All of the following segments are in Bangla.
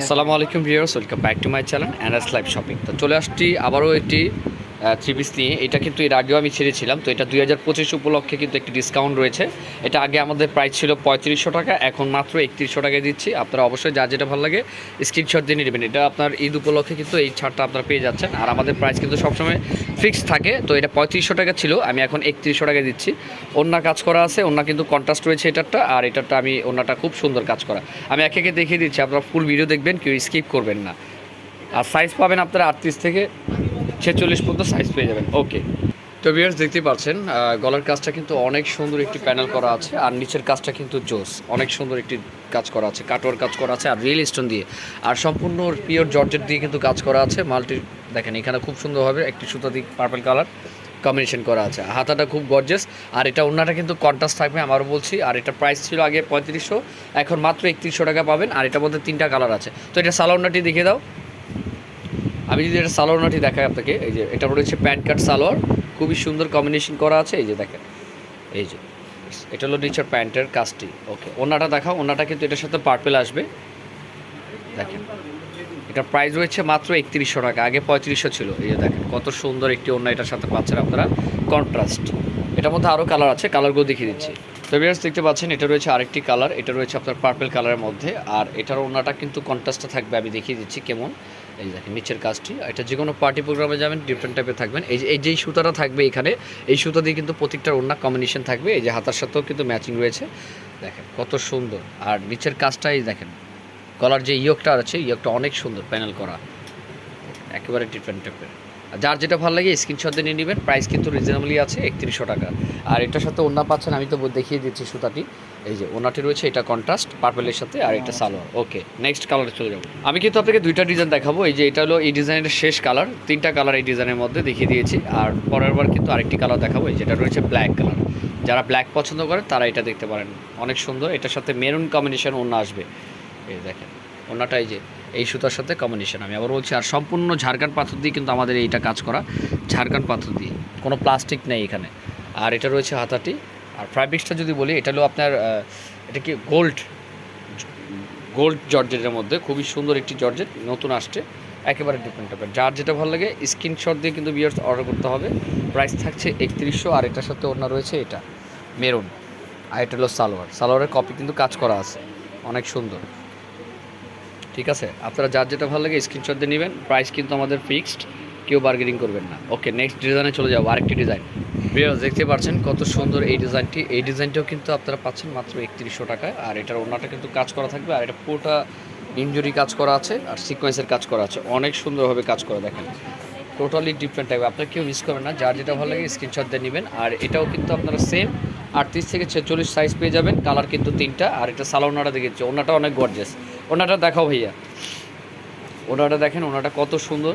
আসসালামু আলাইকুম viewers, welcome back to my channel Anas live shopping. তো চলে আসছি আবারও একটি থ্রি পিস নিয়ে। এটা কিন্তু এর আগেও আমি ছেড়েছিলাম, তো এটা দুই হাজার পঁচিশ উপলক্ষে কিন্তু একটি ডিসকাউন্ট রয়েছে। এটা আগে আমাদের প্রাইস ছিল পঁয়ত্রিশশো টাকা, এখন মাত্র একত্রিশশো টাকায় দিচ্ছি। আপনারা অবশ্যই যা যেটা ভালো লাগে স্ক্রিনশট দিয়ে নেবেন। এটা আপনার ঈদ উপলক্ষে কিন্তু এই ছাড়টা আপনারা পেয়ে যাচ্ছেন। আর আমাদের প্রাইস কিন্তু সবসময় ফিক্সড থাকে, তো এটা পঁয়ত্রিশশো টাকা ছিল, আমি এখন একত্রিশশো টাকায় দিচ্ছি। অন্য কাজ করা আছে অন্য কিন্তু কন্ট্রাস্ট রয়েছে এটারটা, আর এটারটা আমি অন্যটা খুব সুন্দর কাজ করা। আমি একে একে দেখিয়ে দিচ্ছি, আপনারা ফুল ভিডিও দেখবেন, কেউ স্কিপ করবেন না। আর সাইজ পাবেন আপনারা আটত্রিশ থেকে ছেচল্লিশ পর্যন্ত সাইজ পেয়ে যাবেন। ওকে তো ভিউয়ার্স দেখতে পাচ্ছেন গলার কাজটা কিন্তু অনেক সুন্দর একটি প্যানেল করা আছে আর নিচের কাজটা কিন্তু জোস। অনেক সুন্দর একটি কাজ করা আছে কাটোয়ার কাজ করা আছে আর রিয়েল স্টোন দিয়ে। আর সম্পূর্ণ পিওর জর্জেট দিয়ে কিন্তু কাজ করা আছে। মাল্টি দেখেন, এখানে খুব সুন্দরভাবে একটি সুতা দিয়ে পার্পল কালার কম্বিনেশন করা আছে। হাতাটা খুব গর্জেস আর এটা অন্যটা কিন্তু কন্ট্রাস্ট থাকবে, আমারও বলছি। আর এটা প্রাইস ছিল আগে পঁয়ত্রিশশো, এখন মাত্র একত্রিশশো টাকা পাবেন। আর এটার মধ্যে তিনটা কালার আছে। তো এটা সালোয়ারনাটি দেখে দাও। আমি যদি এটা সালোয়ারনাটি দেখাই আপনাকে, এই যে এটা রয়েছে প্যান্ট কাট সালোয়ার, খুবই সুন্দর কম্বিনেশন করা আছে, এই যে দেখেন, এই যে, এটা হলো নিচের প্যান্টের কাজটি, ওকে ওনাটা দেখাও ওনাটা কিন্তু এটার সাথে পার্পেল আসবে, দেখেন এটা প্রাইস রয়েছে মাত্র একত্রিশশো টাকা, আগে পঁয়ত্রিশশো ছিল, এই যে দেখেন, কত সুন্দর একটি ওনা এটার সাথে পাচ্ছেন আপনারা কন্ট্রাস্ট এটার মধ্যে আরও কালার আছে কালারগুলো দেখিয়ে দিচ্ছি, তো বিয়ার্স দেখতে পাচ্ছেন, এটা রয়েছে আরেকটি কালার এটা রয়েছে আপনার পার্পেল কালারের মধ্যে, আর এটার ওনাটা কিন্তু কন্ট্রাস্টটা থাকবে, আমি দেখিয়ে দিচ্ছি কেমন এই যে দেখেন, নিচের কাজটি। এটা যে কোনো পার্টি প্রোগ্রামে যাবেন ডিফারেন্ট টাইপের থাকবেন। এই যে, এই যেই সুতাটা থাকবে এখানে, এই সুতা দিয়ে কিন্তু প্রত্যেকটার অন্য কম্বিনেশন থাকবে। এই যে হাতার সাথেও কিন্তু ম্যাচিং রয়েছে। দেখেন, কত সুন্দর। আর নিচের কাজটাই দেখেন গলার যে ইয়কটা আছে ইয়কটা অনেক সুন্দর প্যানেল করা। একেবারে ডিফারেন্ট টাইপের যার যেটা ভালো লাগে স্ক্রিনশট দিয়ে নিয়ে নেবেন। প্রাইস কিন্তু রিজনেবলি আছে, একত্রিশশো টাকা। আর এটার সাথে ওনা পাচ্ছেন, আমি তো দেখিয়ে দিচ্ছি সুতাটি। এই যে ওনাটি রয়েছে, এটা কন্ট্রাস্ট পার্পেলের সাথে, আর এটা সালোয়ার। ওকে নেক্সট কালারে চলে যাব। আমি কিন্তু আপনাকে দুইটা ডিজাইন দেখাবো। এই যে এটা হলো এই ডিজাইনের শেষ কালার তিনটা কালার এই ডিজাইনের মধ্যে দেখিয়ে দিয়েছি। আর পরের বার কিন্তু আরেকটি কালার দেখাবো, এই যেটা রয়েছে ব্ল্যাক কালার যারা ব্ল্যাক পছন্দ করেন, তারা এটা দেখতে পারেন। অনেক সুন্দর, এটার সাথে মেরুন কম্বিনেশন ওনা আসবে। এই দেখেন ওনাটা এই যে এই সুতার সাথে কম্বিনেশন আমি আবার বলছি, আর সম্পূর্ণ ঝাড়খান্ড পাথর দিয়ে কিন্তু আমাদের এইটা কাজ করা ঝাড়খান্ড পাথর দিয়ে। কোনো প্লাস্টিক নেই এখানে। আর এটা রয়েছে হাতাটি। আর ফ্যাব্রিক্সটা যদি বলি, এটা হলো আপনার এটা কি গোল্ড গোল্ড জর্জেটের মধ্যে, খুবই সুন্দর একটি জর্জেট, নতুন আসছে, একেবারে ডিফারেন্ট টাইপের যার যেটা ভালো লাগে স্ক্রিনশট দিয়ে কিন্তু বিয়ার্স অর্ডার করতে হবে। প্রাইস থাকছে একত্রিশশো, আর এটার সাথে ওনার রয়েছে এটা, মেরুন। আর এটা হলো সালোয়ার। সালোয়ারের কপি কিন্তু কাজ করা আছে। অনেক সুন্দর। ঠিক আছে? আপনারা যার যেটা ভালো লাগে স্ক্রিনশট দিয়ে নেবেন। প্রাইস কিন্তু আমাদের ফিক্সড কেউ বার্গেনিং করবেন না। ওকে নেক্সট ডিজাইনে চলে যাব। আরেকটি ডিজাইন বিয়ার্স দেখতে পাচ্ছেন কত সুন্দর এই ডিজাইনটি এই ডিজাইনটাও কিন্তু আপনারা পাচ্ছেন মাত্র একত্রিশশো টাকায়। আর এটার ওনাটা কিন্তু কাজ করা থাকবে। আর এটা পুরোটা ইঞ্জুরি কাজ করা আছে আর সিকোয়েন্সের কাজ করা আছে। অনেক সুন্দরভাবে কাজ করা, দেখেন। টোটালি ডিফারেন্ট টাইপ আপনার কেউ মিস করবেন না। যার যেটা ভালো লাগে স্ক্রিনশট দিয়ে নেবেন। আর এটাও কিন্তু আপনারা সেম আটত্রিশ থেকে ছেচল্লিশ সাইজ পেয়ে যাবেন। কালার কিন্তু তিনটা। আর এটা সালোনাটা দেখেছি। ওনাটা অনেক গর্জেস ওনাটা দেখাও ভাইয়া। ওনাটা দেখেন, ওনাটা কত সুন্দর।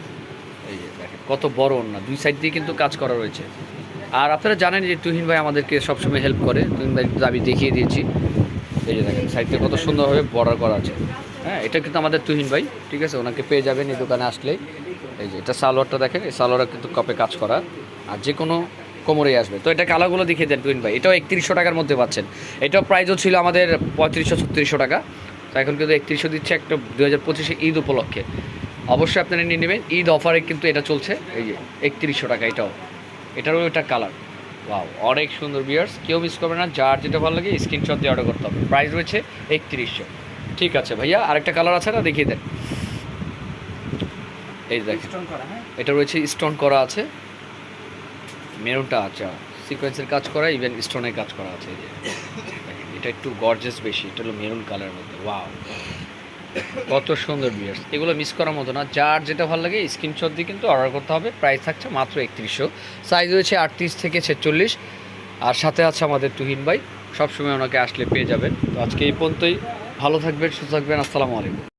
এই যে দেখেন, কত বড় ওনা দুই সাইড দিয়ে কিন্তু কাজ করা রয়েছে। আর আপনারা জানেন যে তুহিন ভাই আমাদেরকে সবসময় হেল্প করে। তুহিন ভাই আমি দেখিয়ে দিয়েছি। এই যে দেখেন সাইডটা কত সুন্দরভাবে বর্ডার করা আছে। হ্যাঁ এটা কিন্তু আমাদের তুহিন ভাই, ঠিক আছে? ওনাকে পেয়ে যাবেন এই দোকানে আসলেই। এই যে এটা সালোয়ারটা দেখেন, এই সালোয়ারটা কিন্তু কপে কাজ করা। আর যে কোনো কোমরেই আসবে। তো এটা কালারগুলো দেখিয়ে দেন টুইন ভাই। এটাও একত্রিশশো টাকার মধ্যে পাচ্ছেন। এটাও প্রাইসও ছিল আমাদের পঁয়ত্রিশশো, ছত্রিশশো টাকা। এখন কিন্তু একত্রিশশো দিচ্ছে একটা দু হাজার পঁচিশে ঈদ উপলক্ষে। অবশ্যই আপনারা নিয়ে নেবেন। ঈদ অফারে কিন্তু এটা চলছে। এই যে একত্রিশশো টাকা এটাও। এটারও এটা কালার। ওয়াও অনেক সুন্দর বিয়ার্স কেউ মিস করবে না। যার যেটা ভালো লাগে স্ক্রিনশট দিয়ে অর্ডার করতে হবে। প্রাইস রয়েছে একত্রিশশো। ঠিক আছে ভাইয়া আরেকটা কালার আছে না? দেখিয়ে দেন। এই দেখেন। এটা রয়েছে স্টোন করা আছে। মেরুনটা আছে। সিকোয়েন্সের কাজ করা ইভেন স্টোনের কাজ করা আছে। এই যে দেখেন, এটা একটু গর্জেস বেশি, এটা হলো মেরুন কালারের মধ্যে ওয়াও কত সুন্দর বিয়ার্স এগুলো মিস করার মতো না, যার যেটা ভালো লাগে স্ক্রিনশট দিয়ে কিন্তু অর্ডার করতে হবে প্রাইস থাকছে মাত্র একত্রিশশো। সাইজ রয়েছে আটত্রিশ থেকে ছেচল্লিশ, আর সাথে আছে আমাদের তুহিন ভাই, সবসময় ওনাকে আসলে পেয়ে যাবেন। তো আজকে এই পর্যন্তই, ভালো থাকবেন, সুস্থ থাকবেন, আসসালামু আলাইকুম।